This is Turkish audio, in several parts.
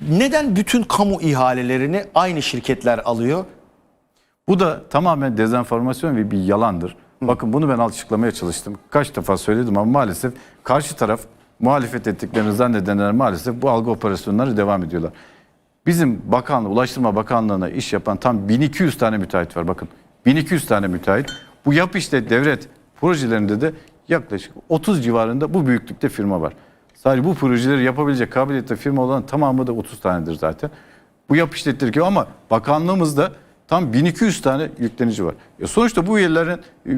Neden bütün kamu ihalelerini aynı şirketler alıyor? Bu da tamamen dezenformasyon ve bir yalandır. Bakın bunu ben açıklamaya çalıştım. Kaç defa söyledim ama maalesef karşı taraf muhalefet ettiklerini zannedenler maalesef bu algı operasyonları devam ediyorlar. Bizim bakanlığı, Ulaştırma Bakanlığı'na iş yapan tam 1200 tane müteahhit var. Bakın 1200 tane müteahhit. Bu yap işte devlet projelerinde de yaklaşık 30 civarında bu büyüklükte firma var. Sadece bu projeleri yapabilecek kabiliyette firma olan tamamı da 30 tanedir zaten. Bu yap işlettir ama bakanlığımızda tam 1200 tane yüklenici var. E sonuçta bu yerlerin e,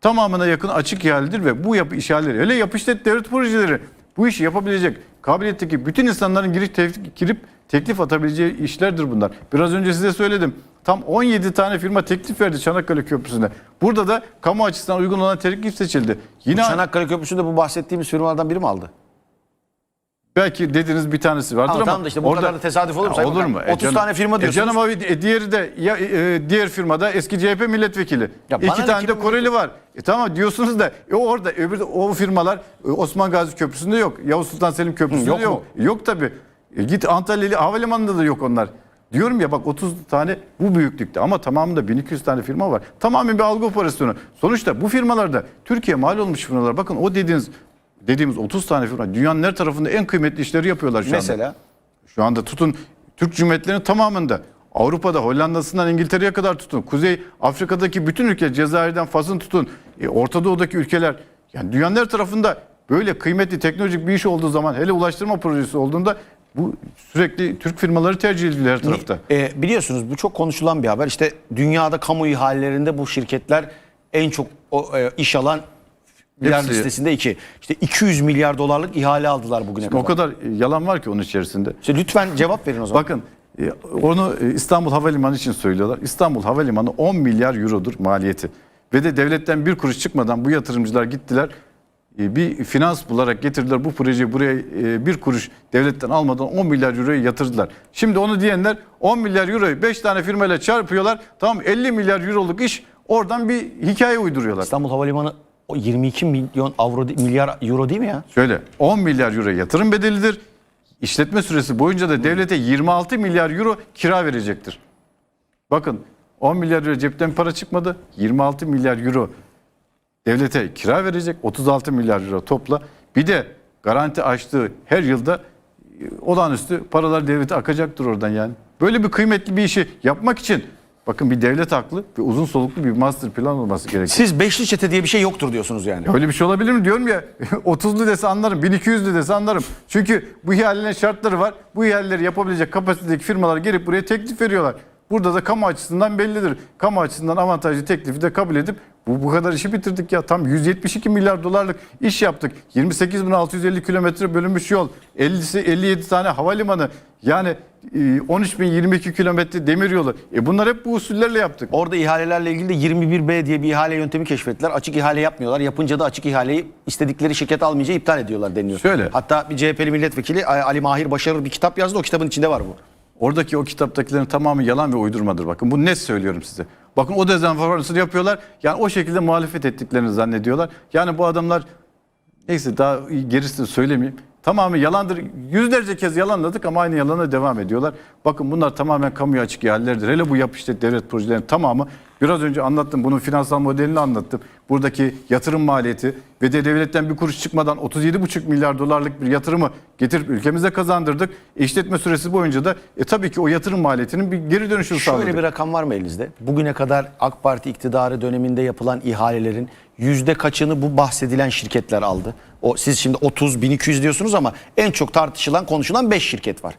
tamamına yakın açık ihaledir ve bu yapı ihaleleri hele yapı işlet devlet projeleri bu işi yapabilecek kabiliyetteki bütün insanların giriş teklif, girip teklif atabileceği işlerdir bunlar. Biraz önce size söyledim. Tam 17 tane firma teklif verdi Çanakkale Köprüsü'nde. Burada da kamu açısından uygun olan teklif seçildi. Yine Çanakkale Köprüsü'nde bu bahsettiğimiz firmalardan biri mi aldı? Belki dediğiniz bir tanesi vardır Ama ama, tamam da işte bu kadar da tesadüf olur mu Sayın olur Bakan? mu? E 30 canım- tane firma E diyorsunuz. canım abi e, diğeri de ya e, diğer firmada eski CHP milletvekili. Ya İki ne tane de Koreli var. E tamam diyorsunuz da e, orada öbür o firmalar e, Osman Gazi Köprüsü'nde yok. Yavuz Sultan Selim Köprüsü'nde Hı, yok yok. mu? Yok, tabii. E, git Antalya Havalimanı'nda da yok onlar. Diyorum ya bak 30 tane bu büyüklükte ama tamamında 1200 tane firma var. Tamamen bir algı operasyonu. Sonuçta bu firmalarda Türkiye mal olmuş firmalar. Bakın o dediğiniz dediğimiz 30 tane firma dünyanın her tarafında en kıymetli işleri yapıyorlar şu anda. Mesela Şu anda tutun Türk Cumhuriyetlerinin tamamında. Avrupa'da Hollanda'sından İngiltere'ye kadar tutun. Kuzey Afrika'daki bütün ülke Cezayir'den Fas'ın tutun. E, Orta Doğu'daki ülkeler yani dünyanın her tarafında böyle kıymetli teknolojik bir iş olduğu zaman hele ulaştırma projesi olduğunda bu sürekli Türk firmaları tercih ediliyor her tarafta. E, biliyorsunuz bu çok konuşulan bir haber. İşte dünyada kamu ihalelerinde bu şirketler en çok o, e, iş alan yer Hepsi- listesinde iki. İşte 200 milyar dolarlık ihale aldılar bugüne kadar. O kadar yalan var ki onun içerisinde. İşte lütfen cevap verin o zaman. Bakın e, onu e, İstanbul Havalimanı için söylüyorlar. İstanbul Havalimanı 10 milyar eurodur maliyeti. Ve de devletten bir kuruş çıkmadan bu yatırımcılar gittiler. e, Bir finans bularak getirdiler bu projeyi buraya bir kuruş devletten almadan 10 milyar euroyu yatırdılar. Şimdi onu diyenler 10 milyar euroyu 5 tane firmayla çarpıyorlar. Tamam 50 milyar euroluk iş oradan bir hikaye uyduruyorlar. İstanbul Havalimanı o 22 milyon avro milyar euro değil mi ya? Şöyle 10 milyar euro yatırım bedelidir. İşletme süresi boyunca da devlete 26 milyar euro kira verecektir. Bakın 10 milyar euro cepten para çıkmadı. 26 milyar euro devlete kira verecek. 36 milyar euro topla. Bir de garanti açtığı her yılda e, olağanüstü paralar devlete akacaktır oradan yani. Böyle bir kıymetli bir işi yapmak için bakın bir devlet haklı ve uzun soluklu bir master plan olması gerekiyor. Siz beşli çete diye bir şey yoktur diyorsunuz yani. Öyle bir şey olabilir mi diyorum ya 30'lu dese anlarım 1200'lü dese anlarım. Çünkü bu ihalelerin şartları var. Bu ihaleleri yapabilecek kapasitedeki firmalar gelip buraya teklif veriyorlar. Burada da kamu açısından bellidir. Kamu açısından avantajlı teklifi de kabul edip bu, bu kadar işi bitirdik ya. Tam 172 milyar dolarlık iş yaptık. 28.650 kilometre bölünmüş yol. 50'si 57 tane havalimanı. Yani e, 13.022 kilometre demir yolu. E bunlar hep bu usullerle yaptık. Orada ihalelerle ilgili de 21B diye bir ihale yöntemi keşfettiler. Açık ihale yapmıyorlar. Yapınca da açık ihaleyi istedikleri şirket almayınca iptal ediyorlar deniyor. Şöyle. Hatta bir CHP'li milletvekili Ali Mahir Başarır bir kitap yazdı. O kitabın içinde var bu. Oradaki o kitaptakilerin tamamı yalan ve uydurmadır. Bakın bu net söylüyorum size. Bakın o dezenformasyonu yapıyorlar. Yani o şekilde muhalefet ettiklerini zannediyorlar. Yani bu adamlar neyse daha gerisini söylemeyeyim. Tamamı yalandır. Yüzlerce kez yalanladık ama aynı yalana devam ediyorlar. Bakın bunlar tamamen kamuya açık ihalelerdir. Hele bu yapı işlet devlet projelerinin tamamı biraz önce anlattım. Bunun finansal modelini anlattım. Buradaki yatırım maliyeti ve de devletten bir kuruş çıkmadan 37,5 milyar dolarlık bir yatırımı getirip ülkemize kazandırdık. İşletme süresi boyunca da e, tabii ki o yatırım maliyetinin bir geri dönüşünü sağladık. Şöyle bir rakam var mı elinizde? Bugüne kadar AK Parti iktidarı döneminde yapılan ihalelerin yüzde kaçını bu bahsedilen şirketler aldı? O siz şimdi 30 1200 diyorsunuz ama en çok tartışılan konuşulan 5 şirket var.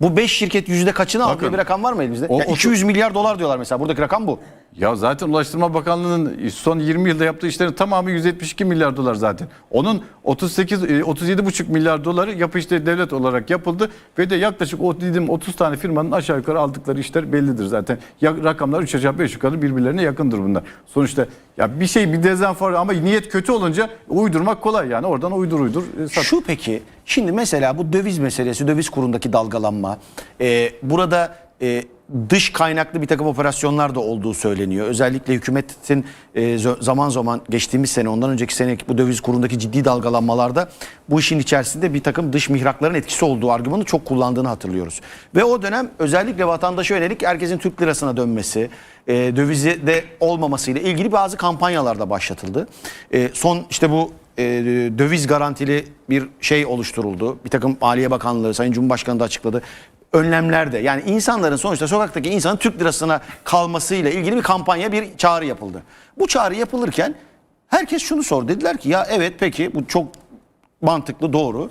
Bu 5 şirket yüzde kaçını aldı bir rakam var mı elinizde? o Ya otu- 200 milyar dolar diyorlar mesela. Buradaki rakam bu. Ya zaten Ulaştırma Bakanlığı'nın son 20 yılda yaptığı işlerin tamamı 172 milyar dolar zaten. Onun 38 e, 37,5 milyar doları yapı işleri devlet olarak yapıldı ve de yaklaşık o dediğim 30 tane firmanın aşağı yukarı aldıkları işler bellidir zaten. Ya, rakamlar 3 aşağı 5 yukarı birbirlerine yakındır bunlar. Sonuçta ya bir şey bir dezenform ama niyet kötü olunca uydurmak kolay yani oradan uydur uydur e, sat. Şu peki şimdi mesela bu döviz meselesi, döviz kurundaki dalgalanma. e, burada e, dış kaynaklı bir takım operasyonlar da olduğu söyleniyor. Özellikle hükümetin e, zaman zaman geçtiğimiz sene ondan önceki sene bu döviz kurundaki ciddi dalgalanmalarda bu işin içerisinde bir takım dış mihrakların etkisi olduğu argümanı çok kullandığını hatırlıyoruz. Ve o dönem özellikle vatandaşa yönelik herkesin Türk lirasına dönmesi, e, dövizi de olmamasıyla ilgili bazı kampanyalar da başlatıldı. E, son işte bu e, döviz garantili bir şey oluşturuldu. Bir takım Maliye Bakanlığı, Sayın Cumhurbaşkanı da açıkladı. Önlemler de yani insanların sonuçta sokaktaki insanın Türk lirasına kalmasıyla ilgili bir kampanya, bir çağrı yapıldı. Bu çağrı yapılırken herkes şunu sordu. Dediler ki ya evet peki bu çok mantıklı doğru.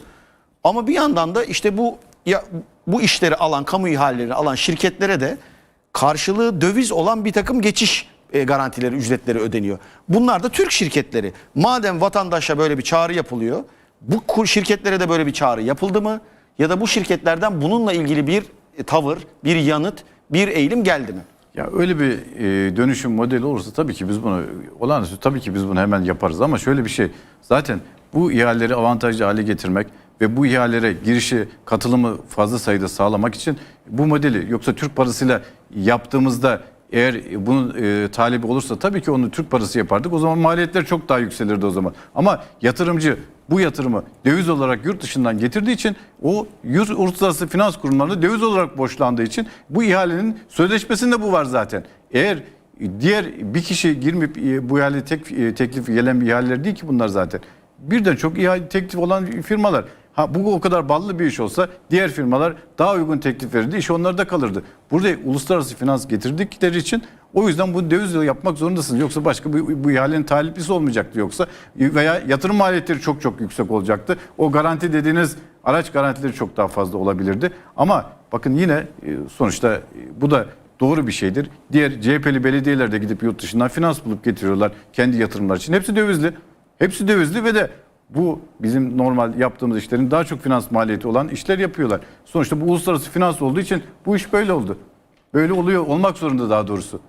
Ama bir yandan da işte bu ya bu işleri alan, kamu ihaleleri alan şirketlere de karşılığı döviz olan bir takım geçiş e, garantileri, ücretleri ödeniyor. Bunlar da Türk şirketleri. Madem vatandaşa böyle bir çağrı yapılıyor, bu şirketlere de böyle bir çağrı yapıldı mı? Ya da bu şirketlerden bununla ilgili bir e, tavır, bir yanıt, bir eğilim geldi mi? Ya öyle bir e, dönüşüm modeli olursa tabii ki biz bunu olağanüstü tabii ki biz bunu hemen yaparız ama şöyle bir şey zaten bu ihaleleri avantajlı hale getirmek ve bu ihalelere girişi katılımı fazla sayıda sağlamak için bu modeli yoksa Türk parasıyla yaptığımızda eğer bunun e, talebi olursa tabii ki onu Türk parası yapardık. O zaman maliyetler çok daha yükselirdi o zaman. Ama yatırımcı bu yatırımı döviz olarak yurt dışından getirdiği için o yurt uluslararası finans kurumlarında döviz olarak borçlandığı için bu ihalenin sözleşmesinde bu var zaten. Eğer diğer bir kişi girmeyip e, bu ihale tek e, teklif gelen ihaleler değil ki bunlar zaten. Birden çok ihale teklif olan firmalar. Ha bu o kadar ballı bir iş olsa diğer firmalar daha uygun teklif verirdi. İş onlarda kalırdı. Burada uluslararası finans getirdikleri için o yüzden bu dövizle yapmak zorundasınız. Yoksa başka bu, bu ihalenin taliplisi olmayacaktı yoksa veya yatırım maliyetleri çok çok yüksek olacaktı. O garanti dediğiniz araç garantileri çok daha fazla olabilirdi. Ama bakın yine e, sonuçta e, bu da doğru bir şeydir. Diğer CHP'li belediyeler de gidip yurt dışından finans bulup getiriyorlar kendi yatırımlar için. Hepsi dövizli. Hepsi dövizli ve de bu bizim normal yaptığımız işlerin daha çok finans maliyeti olan işler yapıyorlar. Sonuçta bu uluslararası finans olduğu için bu iş böyle oldu. Böyle oluyor, olmak zorunda daha doğrusu.